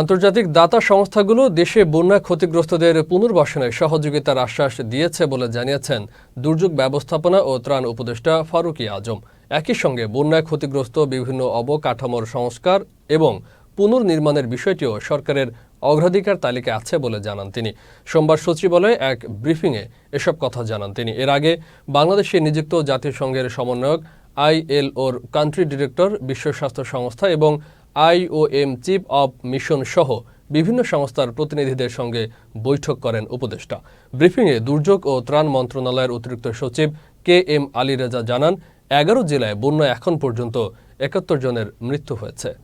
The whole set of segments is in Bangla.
আন্তর্জাতিক দাতা সংস্থাগুলো দেশে বন্যা ক্ষতিগ্রস্তদের পুনর্বাসনে সহযোগিতার আশ্বাস দিয়েছে বলে জানিয়েছেন দুর্যোগ ব্যবস্থাপনা ও ত্রাণ উপদেষ্টা ফারুকি আজম। একই সঙ্গে বন্যায় ক্ষতিগ্রস্ত বিভিন্ন অবকাঠামোর সংস্কার এবং পুনর্নির্মাণের বিষয়টিও সরকারের অগ্রাধিকার তালিকায় আছে বলে জানান তিনি। সোমবার সচিবালয়ে এক ব্রিফিংয়ে এসব কথা জানান তিনি। এর আগে বাংলাদেশে নিযুক্ত জাতিসংঘের সমন্বয়ক আইএলওর কান্ট্রি ডিরেক্টর, বিশ্ব স্বাস্থ্য সংস্থা এবং আইওএম চিফ অব মিশন সহ বিভিন্ন সংস্থার প্রতিনিধিদের সঙ্গে বৈঠক করেন উপদেষ্টা। ব্রিফিংয়ে দুর্যোগ ও ত্রাণ মন্ত্রণালয়ের অতিরিক্ত সচিব কে এম আলী রেজা জানান, এগারো জেলায় বন্যা এখন পর্যন্ত একাত্তর জনের মৃত্যু হয়েছে।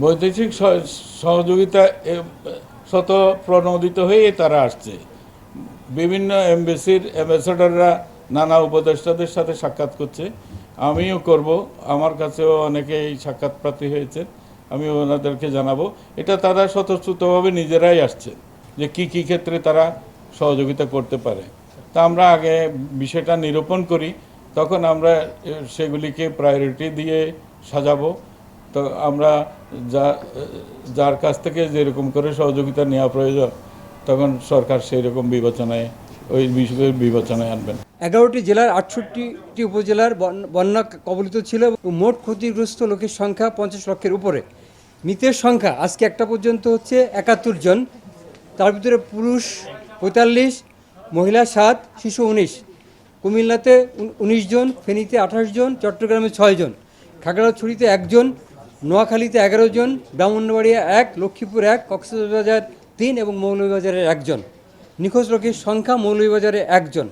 বৈদেশিক সহ- সহযোগিতা শত প্রণোদিত হয়ে তারা আসছে। বিভিন্ন এমবেসির অ্যাম্বাসেডররা নানা উপদেষ্টাদের সাথে সাক্ষাৎ করছে। আমিও করব। আমার কাছেও অনেকেই সাক্ষাৎ প্রার্থী হয়েছে। আমি ওনাদেরকে জানাব। এটা তারা স্বতঃস্ফূর্তভাবে নিজেরাই আসছে যে কি কি ক্ষেত্রে তারা সহযোগিতা করতে পারে। তা আমরা আগে বিষয়টা নিরূপণ করি, তখন আমরা সেগুলিকে প্রায়োরিটি দিয়ে সাজাবো। তো আমরা যা, যার কাছ থেকে যেরকম করে সহযোগিতা নেওয়া প্রয়োজন, তখন সরকার সেই রকম বিবেচনায় ওই বিষয়ের বিবেচনায় আনবেন। এগারোটি জেলার আটষট্টিটি উপজেলার বন- বন্যা কবলিত ছিল মোট ক্ষতিগ্রস্ত লোকের সংখ্যা পঞ্চাশ লক্ষের উপরে। মৃতের সংখ্যা আজকে একটা পর্যন্ত হচ্ছে একাত্তর জন। তার ভিতরে পুরুষ পঁয়তাল্লিশ, মহিলা সাত, শিশু উনিশ। কুমিল্লাতে উনিশ জন, ফেনীতে আঠাশ জন, চট্টগ্রামে ছয় জন। খাগড়াছড়িতে একজন নোয়াখালীতে এগারো জন, ব্রাহ্মণবাড়িয়া এক, লক্ষ্মীপুর এক, কক্সবাজার তিন এবং মৌলভীবাজারের একজন। নিখোঁজ লোকের সংখ্যা মৌলভীবাজারে একজন।